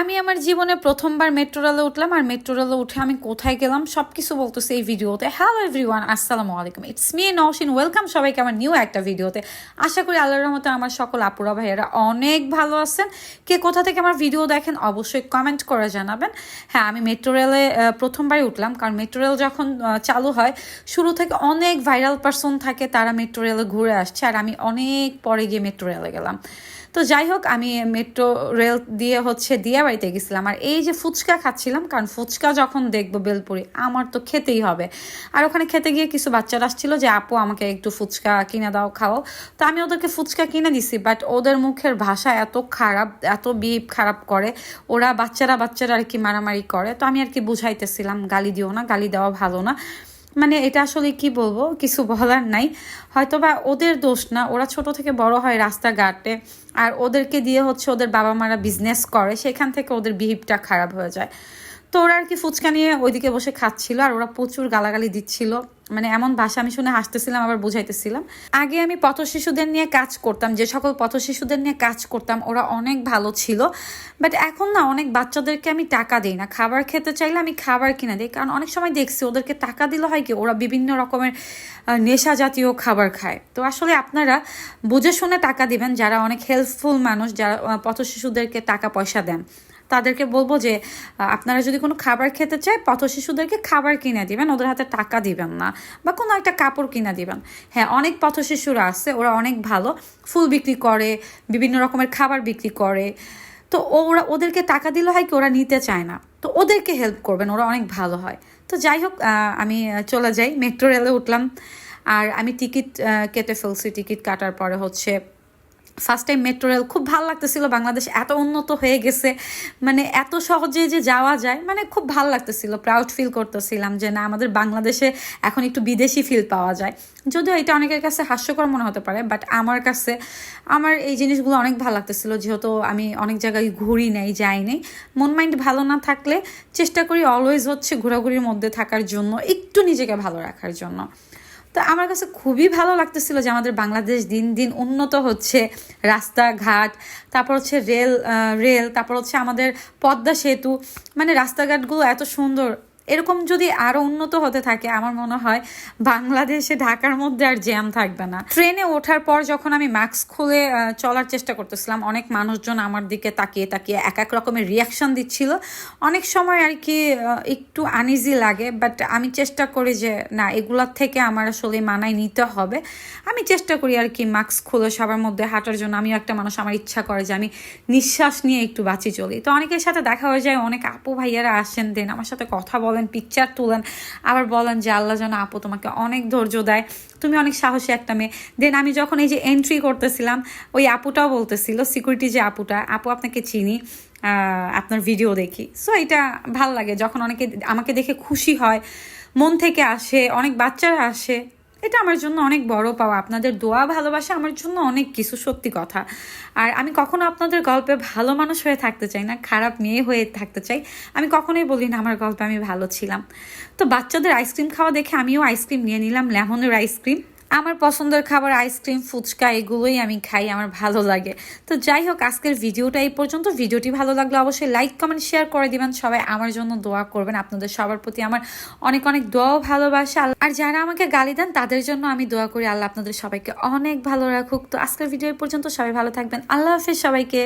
আমি আমার জীবনে প্রথমবার মেট্রো রেলে উঠলাম আর মেট্রো রেলে উঠে আমি কোথায় গেলাম সব কিছু বলতেছি এই ভিডিওতে। হ্যালো এভরিওয়ান আসসালামু আলাইকুম। ইটস মি নওশিন ওয়েলকাম সবাইকে আমার নিউ একটা ভিডিওতে। আশা করি আল্লাহর রহমতে আমার সকল আপুরা ভাইয়েরা অনেক ভালো আছেন। কে কোথা থেকে আমার ভিডিও দেখেন অবশ্যই কমেন্ট করে জানাবেন। হ্যাঁ আমি মেট্রো রেলে প্রথমবারই উঠলাম কারণ মেট্রো রেল যখন চালু হয়, শুরু থেকে অনেক ভাইরাল পার্সন থাকে, তারা মেট্রো রেলে ঘুরে আসছে আর আমি অনেক পরে গিয়ে মেট্রো রেলে গেলাম। তো যাই হোক, আমি মেট্রো রেল দিয়ে হচ্ছে দিয়া বাড়িতে গেছিলাম। আর এই যে ফুচকা খাচ্ছিলাম, কারণ ফুচকা যখন দেখব বেলপুরি, আমার তো খেতেই হবে। আর ওখানে খেতে গিয়ে কিছু বাচ্চারা আসছিল যে, আপু, আমাকে একটু ফুচকা কিনে দাও, খাও। তো আমি ওদেরকে ফুচকা কিনে দিছি বাট ওদের মুখের ভাষা এত খারাপ, এত বিপ খারাপ করে। ওরা বাচ্চারা বাচ্চারা আর কি মারামারি করে। তো আমি আর কি বুঝাইতেছিলাম, গালি দিও না, গালি দেওয়া ভালো না। মানে এটা আসলে কি বলব? কিছু বলার নাই। হয়তো বা ওদের দোষ না। ওরা ছোট থেকে বড় হয় রাস্তাঘাটে। আর ওদেরকে দিয়ে হচ্ছে ওদের বাবা মারা বিজনেস করে। সেখান থেকে ওদের বিহেভটা খারাপ হয়ে যায়। তো ওরা আর কি ফুচকা নিয়ে ওইদিকে বসে খাচ্ছিল, আর ওরা প্রচুর গালাগালি দিচ্ছিল। মানে এমন ভাষা আমি শুনে হাসতেছিলাম, আবার বুঝাইতেছিলাম। আগে আমি পথ শিশুদের নিয়ে কাজ করতাম, যে সকল পথ শিশুদের নিয়ে কাজ করতাম, ওরা অনেক ভালো ছিল। বাট এখন না, অনেক বাচ্চাদেরকে আমি টাকা দিই না। খাবার খেতে চাইলে আমি খাবার কিনে দিই, কারণ অনেক সময় দেখছি ওদেরকে টাকা দিলে হয় কি, ওরা বিভিন্ন রকমের নেশা জাতীয় খাবার খায়। তো আসলে আপনারা বুঝে শুনে টাকা দিবেন, যারা অনেক হেল্পফুল মানুষ, যারা পথ শিশুদেরকে টাকা পয়সা দেন। তাদেরকে বলব যে আপনারা যদি কোনো খাবার খেতে চায়, পথ শিশুদেরকে খাবার কিনে দিবেন, ওদের হাতে টাকা দিবেন না বা কোনো একটা কাপড় কিনে দিবেন। হ্যাঁ অনেক পথ শিশুরা আছে, ওরা অনেক ভালো। ফুল বিক্রি করে, বিভিন্ন রকমের খাবার বিক্রি করে। তো ওরা, ওদেরকে টাকা দিলে হয় কি, ওরা নিতে চায় না। তো ওদেরকে হেল্প করবেন, ওরা অনেক ভালো হয়। তো যাই হোক আমি চলে যাই। মেট্রো রেলে উঠলাম। আর আমি টিকিট কেটে ফেলছি। টিকিট কাটার পরে হচ্ছে ফার্স্ট টাইম মেট্রো রেল খুব ভালো লাগতেছিল, বাংলাদেশ এত উন্নত হয়ে গেছে মানে এত সহজে যে যাওয়া যায় মানে খুব ভালো লাগতেছিল প্রাউড ফিল করতেছিলাম যে না, আমাদের বাংলাদেশে এখন একটু বিদেশি ফিল পাওয়া যায়। যদিও এটা অনেকের কাছে হাস্যকর মনে হতে পারে বাট আমার কাছে, আমার এই জিনিসগুলো অনেক ভালো লাগতেছিল, যেহেতু আমি অনেক জায়গায় ঘুরি নাই, যাই নাই। মন মাইন্ড ভালো না থাকলে চেষ্টা করি অলওয়েজ হচ্ছে ঘোরাঘুরির মধ্যে থাকার জন্য, একটু নিজেকে ভালো রাখার জন্য। তো আমার কাছে খুবই ভালো লাগতেছিল যে আমাদের বাংলাদেশ দিন দিন উন্নত হচ্ছে। রাস্তাঘাট, তারপর হচ্ছে রেল রেল, তারপর হচ্ছে আমাদের পদ্মা সেতু। মানে রাস্তাঘাটগুলো এত সুন্দর। এরকম যদি আরও উন্নত হতে থাকে, আমার মনে হয় বাংলাদেশে ঢাকার মধ্যে আর জ্যাম থাকবে না। ট্রেনে ওঠার পর যখন আমি মাস্ক খুলে চলার চেষ্টা করতেছিলাম, অনেক মানুষজন আমার দিকে তাকিয়ে তাকিয়ে এক এক রকমের রিয়াকশন দিচ্ছিল। অনেক সময় আর কি একটু আনইজি লাগে বাট আমি চেষ্টা করি যে, না, এগুলার থেকে আমার আসলে মানায় নিতে হবে। আমি চেষ্টা করি আর কি মাস্ক খুলে সবার মধ্যে হাঁটার জন্য। আমিও একটা মানুষ, আমার ইচ্ছা করে যে আমি নিঃশ্বাস নিয়ে একটু বাঁচি চলি। তো অনেকের সাথে দেখা হয়ে যায়, অনেক আপু ভাইয়ারা আসেন দেন আমার সাথে কথা বলেন পিকচার তুলেন, আবার বলেন যে আল্লাহ যেন আপু তোমাকে অনেক ধৈর্য দেয়। তুমি অনেক সাহসী একটা মেয়ে। দেন আমি যখন এই যে এন্ট্রি করতেছিলাম, ওই আপুটাও বলতেছিল সিকিউরিটি যে আপুটা, আপু আপনাকে চিনি আপনার ভিডিও দেখি। সো এটা ভালো লাগে। যখন অনেকে আমাকে দেখে খুশি হয়, মন থেকে আসে, অনেক বাচ্চারা আসে এটা আমার জন্য অনেক বড় পাওয়া। আপনাদের দোয়া, ভালোবাসা আমার জন্য অনেক কিছু, সত্যি কথা। আর আমি কখনো আপনাদের গল্পে ভালো মানুষ হয়ে থাকতে চাই না, খারাপ মেয়ে হয়ে থাকতে চাই। আমি কখনোই বলি না, আমার গল্পে আমি ভালো ছিলাম। তো বাচ্চাদের আইসক্রিম খাওয়া দেখে আমিও আইসক্রিম নিয়ে নিলাম, লেমনের আইসক্রিম আমার পছন্দের খাবার আইসক্রিম ফুচকা, এগুলোই আমি খাই, আমার ভালো লাগে। তো যাই হোক, আজকের ভিডিওটা এই পর্যন্ত। ভিডিওটি ভালো লাগলে অবশ্যই লাইক কমেন্ট শেয়ার করে দিবেন। সবাই আমার জন্য দোয়া করবেন। আপনাদের সবার প্রতি আমার অনেক অনেক দোয়াও ভালোবাসা। আর যারা আমাকে গালি দেন, তাদের জন্য আমি দোয়া করি, আল্লাহ আপনাদের সবাইকে অনেক ভালো রাখুক। তো আজকের ভিডিও এই পর্যন্ত। সবাই ভালো থাকবেন। আল্লাহ হাফিজ সবাইকে।